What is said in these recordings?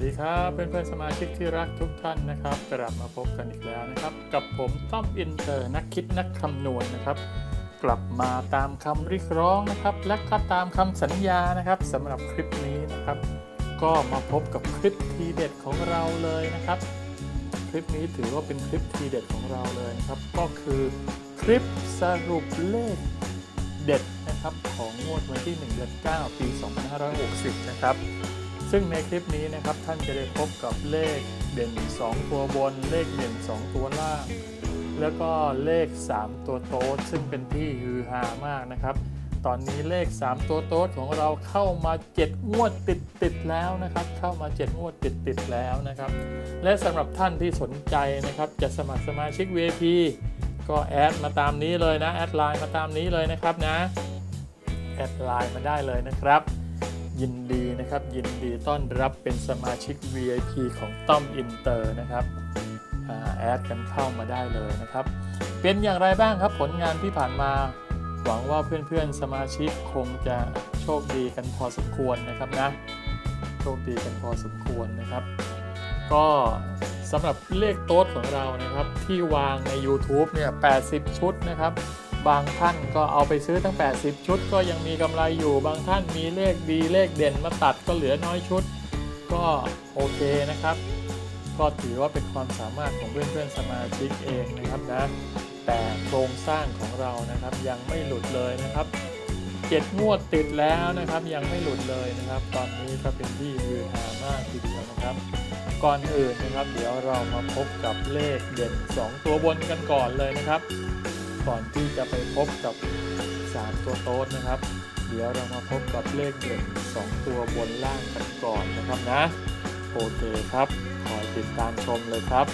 วัสดีครับเพื่อนๆสมาชิกที่รักทุกท่านนะครับกลับมาพบกันอีกแล้วนะครับ กับผมต้อมอินเตอร์นักคิดนักคำนวณนะครับ กลับมาตามคำเรียกร้องนะครับ และก็ตามคำสัญญานะครับสำหรับคลิปนี้นะครับ ก็มาพบกับคลิปทีเด็ดของเราเลยนะครับ คลิปนี้ถือว่าเป็นคลิปทีเด็ดของเราเลยนะครับ ก็คือคลิปสรุปเลขเด็ดนะครับของงวดวันที่1เดือน9ปี 2560 นะครับ ซึ่งในคลิปนี้นะครับท่านจะได้พบกับเลขเด่น 2 ตัวบน เลขเด่น 2 ตัวล่าง แล้วก็เลข 3 ตัวโต๊ดซึ่งเป็นที่ฮือฮามากนะครับ ตอนนี้เลข 3 ตัวโต๊ดของเราเข้ามา 7 งวดติดติดแล้วนะครับ เข้ามา 7 งวดติดติดแล้วนะครับ และสำหรับท่านที่สนใจนะครับจะสมัครสมาชิก VIP ก็แอดมาตามนี้เลยนะแอดไลน์มาตามนี้เลยนะครับนะแอดไลน์มาได้เลยนะครับ ยินดีนะครับ ยินดีต้อนรับเป็นสมาชิก VIP ของต้อมอินเตอร์นะครับอแอดกันเข้ามาได้เลยนะครับ เป็นอย่างไรบ้างครับผลงานที่ผ่านมา หวังว่าเพื่อนๆสมาชิกคงจะโชคดีกันพอสมควรนะครับนะ โชคดีกันพอสมควรนะครับ ก็สำหรับเลขโต๊ดของเรานะครับ ที่วางใน YouTube เนี่ย 80 ชุดนะครับ บางท่านก็เอาไปซื้อทั้ง 80 ชุด ก็ยังมีกำไรอยู่ บางท่านมีเลขดีเลขเด่นมาตัดก็เหลือน้อยชุด ก็โอเคนะครับ ก็ถือว่าเป็นความสามารถของเพื่อนๆสมาชิกเองนะครับนะ แต่โครงสร้างของเรานะครับยังไม่หลุดเลยนะครับเจ็ดงวดติดแล้วนะครับ ยังไม่หลุดเลยนะครับ ตอนนี้ก็เป็นที่ยือหามากทีเดียวนะครับ ก่อนอื่นนะครับ เดี๋ยวเรามาพบกับเลขเด่น 2 ตัวบนกันก่อนเลยนะครับ ก่อนที่จะไปพบกับ 3 ตัวโต๊ดนะครับ เดี๋ยวเรามาพบกับเลขเด่น2ตัวบนล่างกันก่อนนะครับนะ โอเคครับ ขอติดตามชมเลยครับ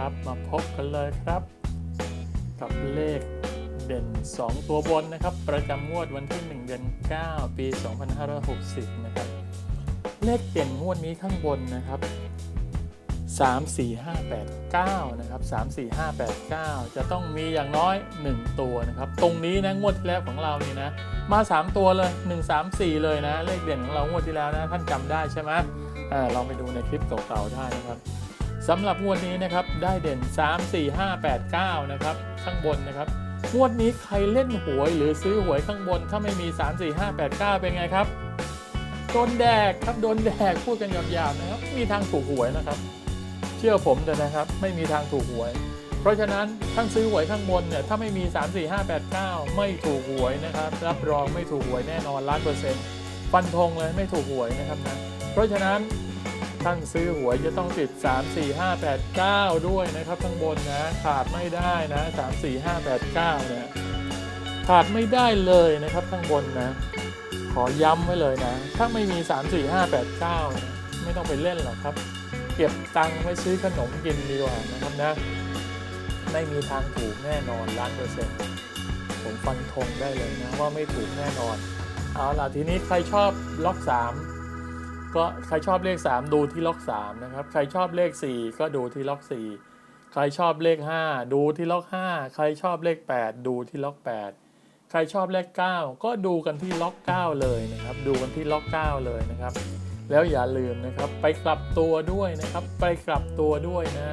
เอาละครับ มาพบกันเลยครับ กับเลขเด่น 2 ตัวบนนะครับ ประจำงวดวันที่ 1 เดือน 9 ปี 2560 นะครับ เลขเด่นงวดนี้ข้างบนนะครับ 3 4 5 8 9 นะครับ 3 4 5 8 9 จะต้องมีอย่างน้อย 1 ตัวนะครับ ตรงนี้นะงวดที่แล้วของเรานี่นะ มา 3 ตัวเลย 1 3 4 เลยนะ เลขเด่นของเรางวดที่แล้วนะ ท่านจำได้ใช่ไหมอ่าลองไปดูในคลิปเก่าๆได้นะครับ สำหรับงวดนี้นะครับได้เด่น 3 4 5 8 9 นะครับข้างบนนะครับงวดนี้ใครเล่นหวยหรือซื้อหวยข้างบนถ้าไม่มี 3 4 5 8 9 เป็นไงครับโดนแดกครับโดนแดกพูดกันหยาบๆนะครับไม่มีทางถูกหวยนะครับ เชื่อผมเถอะนะครับ ไม่มีทางถูกหวย เพราะฉะนั้นท่านซื้อหวยข้างบนเนี่ยถ้าไม่มี 3 4 5 8 9 ไม่ถูกหวยนะครับ รับรองไม่ถูกหวยแน่นอนล้านเปอร์เซ็นต์ฟันธงเลยไม่ถูกหวยนะครับนะเพราะฉะนั้น ท่านซื้อหวยจะต้องติด 3 4 5 8 9 ด้วยนะครับข้างบนนะขาดไม่ได้นะ3 4 5 8 9เนี่ยขาดไม่ได้เลยนะครับข้างบนนะ ขอย้ำไว้เลยนะ ถ้าไม่มี 3 4 5 8 9เนี่ยไม่ต้องไปเล่นหรอกครับ เก็บตังค์ไว้ซื้อขนมกินดีกว่านะครับนะ ไม่มีทางถูกแน่นอนล้านเปอร์เซ็นต์ผมฟันธงได้เลยนะว่าไม่ถูกแน่นอน เอาล่ะทีนี้ใครชอบล็อก 3 ก็ใครชอบเลข 3 ดูที่ล็อก3นะครับ ใครชอบเลข 4 ก็ดูที่ล็อก 4 ใครชอบเลข 5 ดูที่ล็อก 5 ใครชอบเลข 8 ดูที่ล็อก 8 ใครชอบเลข 9 ก็ดูกันที่ล็อก 9 เลยนะครับ ดูกันที่ล็อก 9 เลยนะครับ แล้วอย่าลืมนะครับไปกลับตัวด้วยนะครับ ไปกลับตัวด้วยนะ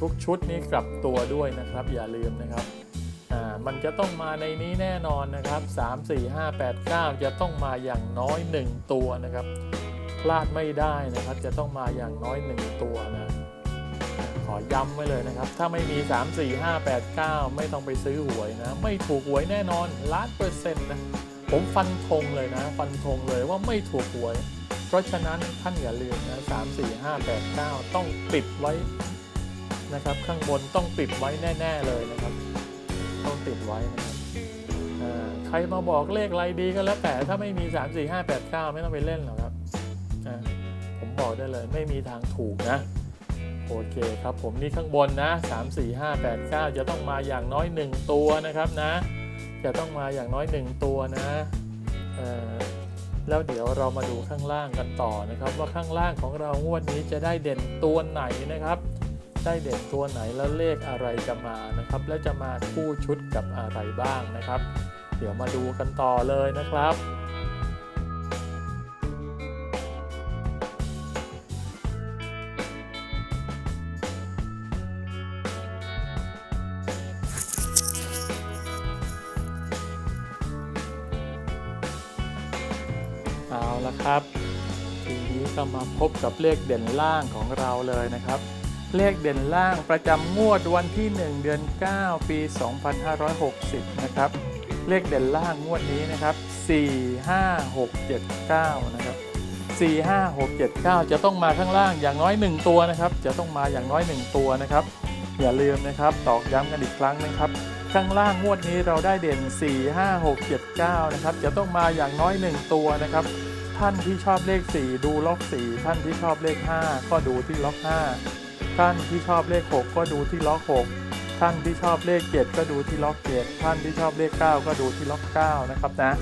ทุกชุดนี้กลับตัวด้วยนะครับ อย่าลืมนะครับ มันจะต้องมาในนี้แน่นอนนะครับ 3 4 5 8 9 จะต้องมาอย่างน้อย 1 ตัวนะครับ พลาดไม่ได้นะครับ จะต้องมาอย่างน้อย 1 ตัวนะ ขอย้ำไว้เลยนะครับ ถ้าไม่มี 3 4 5 8 9 ไม่ต้องไปซื้อหวยนะ ไม่ถูกหวยแน่นอนล้านเปอร์เซ็นต์นะ ผมฟันธงเลยนะ ฟันธงเลยว่าไม่ถูกหวย เพราะฉะนั้นท่านอย่าลืมนะ3 4 5 8 9 ต้องปิดไว้นะครับ ข้างบนต้องปิดไว้แน่ ๆ เลยนะครับ ต้องติดไว้นะครับใครมาบอกเลขอะไรดีก็แล้วแต่ถ้าไม่มี 3 4 5 8 9 ไม่ต้องไปเล่นหรอกครับผมบอกได้เลยไม่มีทางถูกนะโอเคครับผมนี่ข้างบนนะ 3 4 5 8 9 จะต้องมาอย่างน้อย 1 ตัวนะครับนะ จะต้องมาอย่างน้อย 1 ตัวนะแล้วเดี๋ยวเรามาดูข้างล่างกันต่อนะครับ ว่าข้างล่างของเรางวดนี้จะได้เด่นตัวไหนนะครับ ได้เด่นตัวไหนแล้วเลขอะไรจะมานะครับ และจะมาคู่ชุดกับอะไรบ้างนะครับ เดี๋ยวมาดูกันต่อเลยนะครับเอาละครับ ทีนี้ก็มาพบกับเลขเด่นล่างของเราเลยนะครับ เลขเด่นล่างประจำงวดวันที่ 1 เดือน 9 ปี 2560 นะครับ เลขเด่นล่างงวดนี้นะครับ 4 5 6 7 9 นะครับ 4 5 6 7 9 จะต้องมาข้างล่างอย่างน้อย 1 ตัวนะครับ จะต้องมาอย่างน้อย 1 ตัวนะครับ อย่าลืมนะครับ ตอกย้ำกันอีกครั้งนะครับ ข้างล่างงวดนี้เราได้เด่น 4 5 6 7 9 นะครับ จะต้องมาอย่างน้อย 1 ตัวนะครับท่านที่ชอบเลข 4 ดูล็อก 4 ท่านที่ชอบเลข 5 ก็ดูที่ล็อก 5 ท่านที่ชอบเลข 6 ก็ดูที่ล็อก 6 ท่านที่ชอบเลข 7 ก็ดูที่ล็อก 7 ท่านที่ชอบเลข 9 ก็ดูที่ล็อก 9 นะครับนะ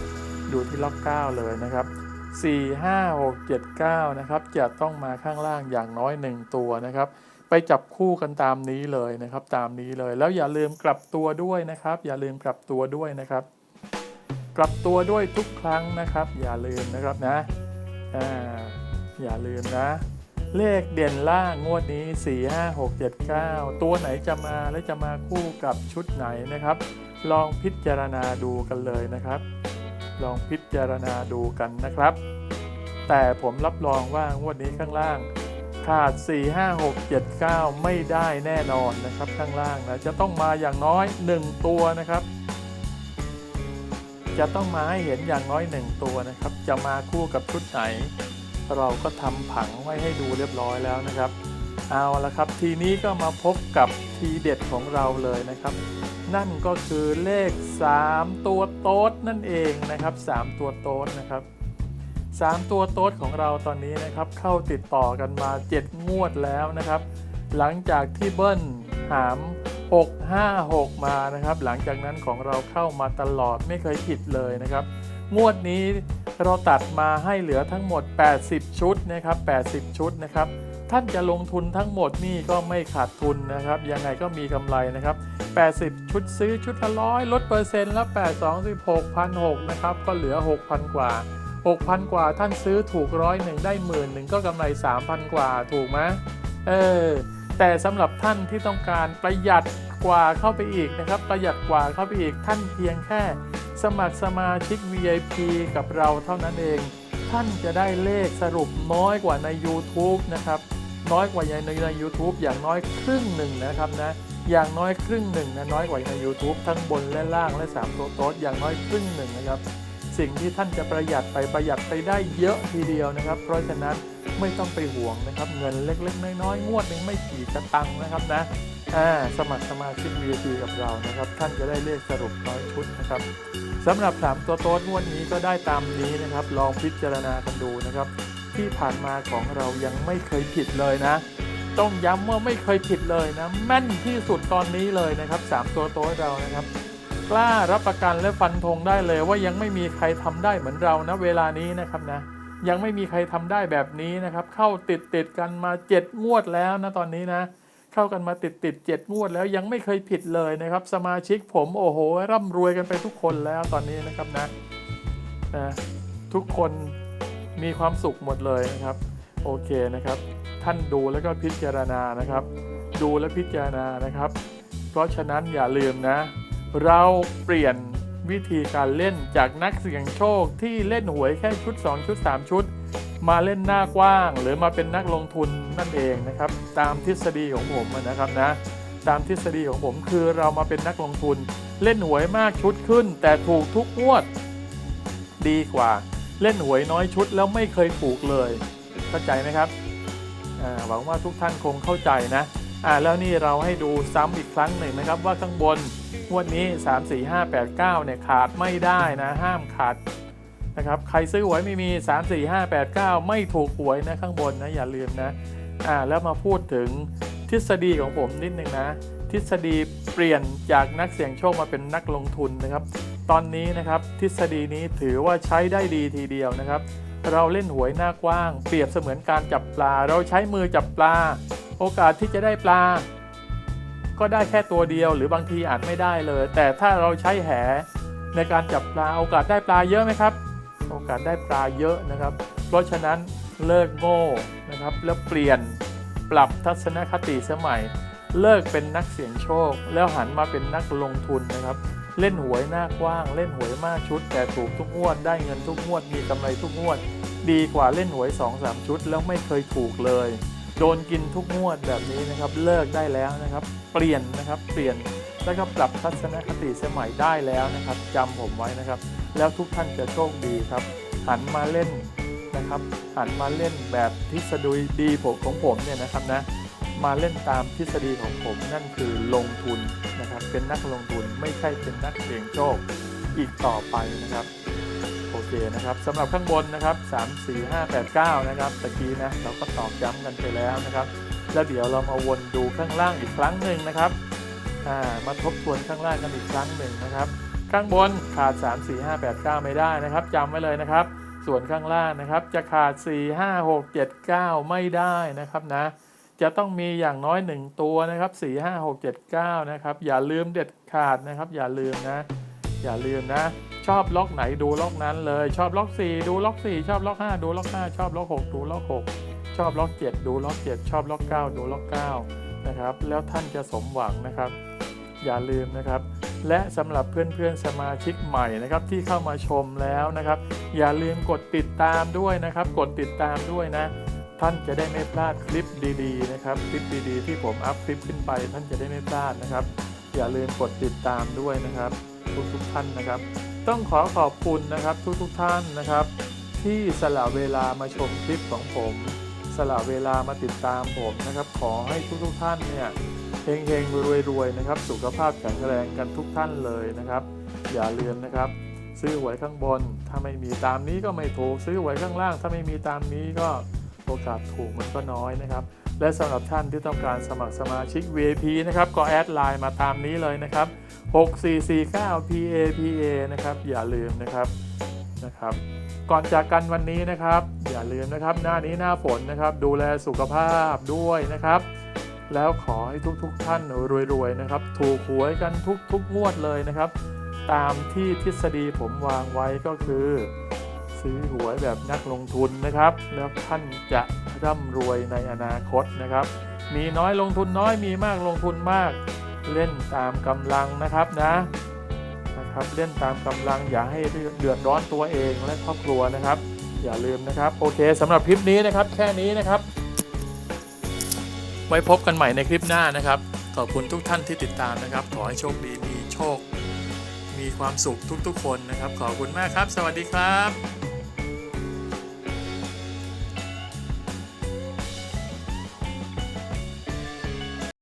ดูที่ล็อก 9 เลยนะครับ 4 5 6 7 9 นะครับ จะต้องมาข้างล่างอย่างน้อย 1 ตัวนะครับ ไปจับคู่กันตามนี้เลยนะครับ ตามนี้เลย แล้วอย่าลืมกลับตัวด้วยนะครับ อย่าลืมกลับตัวด้วยนะครับ กลับตัวด้วยทุกครั้งนะครับ อย่าลืมนะครับนะ อ่า อย่าลืมนะ เลขเด่นล่างงวดนี้ 4 5 6 7 9 ตัวไหนจะมาและจะมาคู่กับชุดไหนนะครับ ลองพิจารณาดูกันเลยนะครับ ลองพิจารณาดูกันนะครับ แต่ผมรับรองว่างวดนี้ข้างล่าง ขาด 4 5 6 7 9 ไม่ได้แน่นอนนะครับ ข้างล่างนะจะต้องมาอย่างน้อย 1 ตัวนะครับ จะต้องมาให้เห็นอย่างน้อย 1 ตัวนะครับ จะมาคู่กับชุดไหน เราก็ทำผังไว้ให้ดูเรียบร้อยแล้วนะครับ เอาละครับ ทีนี้ก็มาพบกับทีเด็ดของเราเลยนะครับ นั่นก็คือเลข 3 ตัวโต๊ดนั่นเองนะครับ 3 ตัวโต๊ดนะครับ3 ตัวโต๊ดของเราตอนนี้นะครับ เข้าติดต่อกันมา 7 งวดแล้วนะครับ หลังจากที่เบิ้ลหาม 656 มานะครับ หลังจากนั้นของเราเข้ามาตลอดไม่เคยผิดเลยนะครับ งวดนี้เราตัดมาให้เหลือทั้งหมด 80 ชุดนะครับ 80 ชุดนะครับ ท่านจะลงทุนทั้งหมดนี่ก็ไม่ขาดทุนนะครับ ยังไงก็มีกำไรนะครับ 80 ชุดซื้อชุดละร้อยลดเปอร์เซ็นต์แล้ว8 2 16 1 6นะครับ ก็เหลือ 6,000 กว่า 6,000 กว่าท่านซื้อถูกร้อยหนึ่งได้หมื่นหนึ่งก็กำไร 3,000 กว่าถูกไหมเออ แต่สำหรับท่านที่ต้องการประหยัดกว่าเข้าไปอีกนะครับ ประหยัดกว่าเข้าไปอีกท่านเพียงแค่ สมัครสมาชิก VIP กับเราเท่านั้นเอง ท่านจะได้เลขสรุปน้อยกว่าใน YouTube นะครับ น้อยกว่าในใน YouTube อย่างน้อยครึ่งหนึ่งนะครับนะอย่างน้อยครึ่งหนึ่งนะน้อยกว่าใน YouTube ทั้งบนและล่างและ3ตัวโต๊ดอย่างน้อยครึ่งหนึ่งนะครับ สิ่งที่ท่านจะประหยัดไปประหยัดไปได้เยอะทีเดียวนะครับ เพราะฉะนั้นไม่ต้องไปห่วงนะครับ เงินเล็กๆน้อยๆงวดหนึ่งไม่กี่สตังค์นะครับนะ อ่าสมัครสมาชิก VIP กับเรานะครับ ท่านจะได้เลขสรุปน้อยชุดนะครับสำหรับ 3 ตัวโต๊ดงวดนี้ก็ได้ตามนี้นะครับ ลองพิจารณากันดูนะครับ ที่ผ่านมาของเรายังไม่เคยผิดเลยนะ ต้องย้ำว่าไม่เคยผิดเลยนะ แม่นที่สุดตอนนี้เลยนะครับ 3 ตัวโต๊ดเรานะครับ กล้ารับประกันและฟันธงได้เลย ว่ายังไม่มีใครทำได้เหมือนเรานะเวลานี้นะครับนะยังไม่มีใครทำได้แบบนี้นะครับ เข้าติดติดๆกันมา 7 งวดแล้วนะตอนนี้นะ เข้ากันมาติดติดเจ็ดงวดแล้วยังไม่เคยผิดเลยนะครับ สมาชิกผมโอ้โห ร่ำรวยกันไปทุกคนแล้วตอนนี้นะครับนะนะทุกคนมีความสุขหมดเลยนะครับ โอเคนะครับ ท่านดูแล้วก็พิจารณานะครับ ดูและพิจารณานะครับ เพราะฉะนั้นอย่าลืมนะ เราเปลี่ยนวิธีการเล่นจากนักเสี่ยงโชคที่เล่นหวยแค่ชุด 2 ชุด 3 ชุด มาเล่นหน้ากว้าง หรือมาเป็นนักลงทุนนั่นเองนะครับ ตามทฤษฎีของผมนะครับนะตามทฤษฎีของผมคือเรามาเป็นนักลงทุน เล่นหวยมากชุดขึ้น แต่ถูกทุกงวด ดีกว่า เล่นหวยน้อยชุดแล้วไม่เคยถูกเลย เข้าใจไหมครับหวังว่าทุกท่านคงเข้าใจนะอ่าแล้วนี่เราให้ดูซ้ำอีกครั้งหนึ่งนะครับว่าข้างบนงวดนี้ 3 4 5 8 9เนี่ยขาดไม่ได้นะ ห้ามขาด นะครับใครซื้อหวยไม่มี 3 4 5 8 9 ไม่ถูกหวยนะข้างบนนะอย่าลืมนะอ่าแล้วมาพูดถึงทฤษฎีของผมนิดนึงนะทฤษฎีเปลี่ยนจากนักเสี่ยงโชคมาเป็นนักลงทุนนะครับ ตอนนี้นะครับทฤษฎีนี้ถือว่าใช้ได้ดีทีเดียวนะครับ เราเล่นหวยหน้ากว้าง เปรียบเสมือนการจับปลา เราใช้มือจับปลา โอกาสที่จะได้ปลา ก็ได้แค่ตัวเดียว หรือบางทีอาจไม่ได้เลย แต่ถ้าเราใช้แหในการจับปลาโอกาสได้ปลาเยอะไหมครับ โอกาสได้ปลาเยอะนะครับ เพราะฉะนั้นเลิกโง่นะครับแล้วเปลี่ยนปรับทัศนคติสมัย เลิกเป็นนักเสี่ยงโชค แล้วหันมาเป็นนักลงทุนนะครับ เล่นหวยหน้ากว้าง เล่นหวยมากชุด แต่ถูกทุกงวดได้เงินทุกงวดมีกำไรทุกงวด ดีกว่าเล่นหวย 2-3 ชุด แล้วไม่เคยถูกเลย โดนกินทุกงวดแบบนี้นะครับ เลิกได้แล้วนะครับ เปลี่ยนนะครับเปลี่ยน แล้วก็ปรับทัศนคติสมัยได้แล้วนะครับจำผมไว้นะครับ แล้วทุกท่านจะโชคดีครับ หันมาเล่นนะครับ หันมาเล่นแบบทฤษฎีดีผมของผมเนี่ยนะครับนะมาเล่นตามทฤษฎีของผมนั่นคือลงทุนนะครับ เป็นนักลงทุนไม่ใช่เป็นนักเสี่ยงโชคอีกต่อไปนะครับโอเคนะครับสำหรับข้างบนนะครับ 3 4 5 8 9 นะครับตะกี้นะเราก็ตอกย้ำกันไปแล้วนะครับ แล้วเดี๋ยวเรามาวนดูข้างล่างอีกครั้งหนึ่งนะครับ มาทบทวนข้างล่างกันอีกครั้งหนึ่งนะครับ ข้างบนขาด 3 4 5 8 9 ไม่ได้นะครับจำไว้เลยนะครับ ส่วนข้างล่างนะครับจะขาด 4 5 6 7 9 ไม่ได้นะครับนะจะต้องมีอย่างน้อย 1 ตัวนะครับ 4 5 6 7 9 นะครับ อย่าลืมเด็ดขาดนะครับ อย่าลืมนะ อย่าลืมนะ ชอบล็อกไหนดูล็อกนั้นเลย ชอบล็อก 4 ดูล็อก 4 ชอบล็อก 5 ดูล็อก 5 ชอบล็อก 6 ดูล็อก 6 ชอบล็อก 7 ดูล็อก 7 ชอบล็อก 9 ดูล็อก 9 นะครับ แล้วท่านจะสมหวังนะครับ อย่าลืมนะครับ และสำหรับเพื่อนๆสมาชิกใหม่นะครับที่เข้ามาชมแล้วนะครับ อย่าลืมกดติดตามด้วยนะครับ กดติดตามด้วยนะ ท่านจะได้ไม่พลาดคลิปดีๆนะครับคลิปดีๆที่ผมอัพคลิปขึ้นไป ท่านจะได้ไม่พลาดนะครับ อย่าลืมกดติดตามด้วยนะครับ ทุกๆท่านนะครับ ต้องขอขอบคุณนะครับทุกๆท่านนะครับ ที่สละเวลามาชมคลิปของผม สละเวลามาติดตามผมนะครับ ขอให้ทุกๆท่านเนี่ย เฮงๆ รวยๆ นะครับ สุขภาพแข็งแรงกันทุกท่านเลยนะครับ อย่าลืมนะครับ ซื้อหวยข้างบน ถ้าไม่มีตามนี้ก็ไม่ถูก ซื้อหวยข้างล่าง ถ้าไม่มีตามนี้ก็โอกาสถูกมันก็น้อยนะครับ และสำหรับท่านที่ต้องการสมัครสมาชิก VIP นะครับ ก็แอดไลน์มาตามนี้เลยนะครับ 6449 PAPA นะครับ อย่าลืมนะครับ นะครับก่อนจากกันวันนี้นะครับ อย่าลืมนะครับ หน้านี้หน้าฝนนะครับ ดูแลสุขภาพด้วยนะครับ แล้วขอให้ทุกๆทท่านรวยๆนะครับ ถูกหวยกันทุกๆงวดเลยนะครับ ตามที่ทฤษฎีผมวางไว้ก็คือ ซื้อหวยแบบนักลงทุนนะครับ แล้วท่านจะร่ำรวยในอนาคตนะครับ มีน้อยลงทุนน้อยมีมากลงทุนมากเล่นตามกำลังนะครับนะนะครับ เล่นตามกำลังอย่าให้เดือดร้อนตัวเองและครอบครัวนะครับ อย่าลืมนะครับ โอเคสำหรับคลิปนี้นะครับ แค่นี้นะครับ ไว้พบกันใหม่ในคลิปหน้านะครับ ขอบคุณทุกท่านที่ติดตามนะครับ ขอให้โชคดีมีโชค มีความสุขทุกๆ คนนะครับ ขอบคุณมากครับ สวัสดีครับ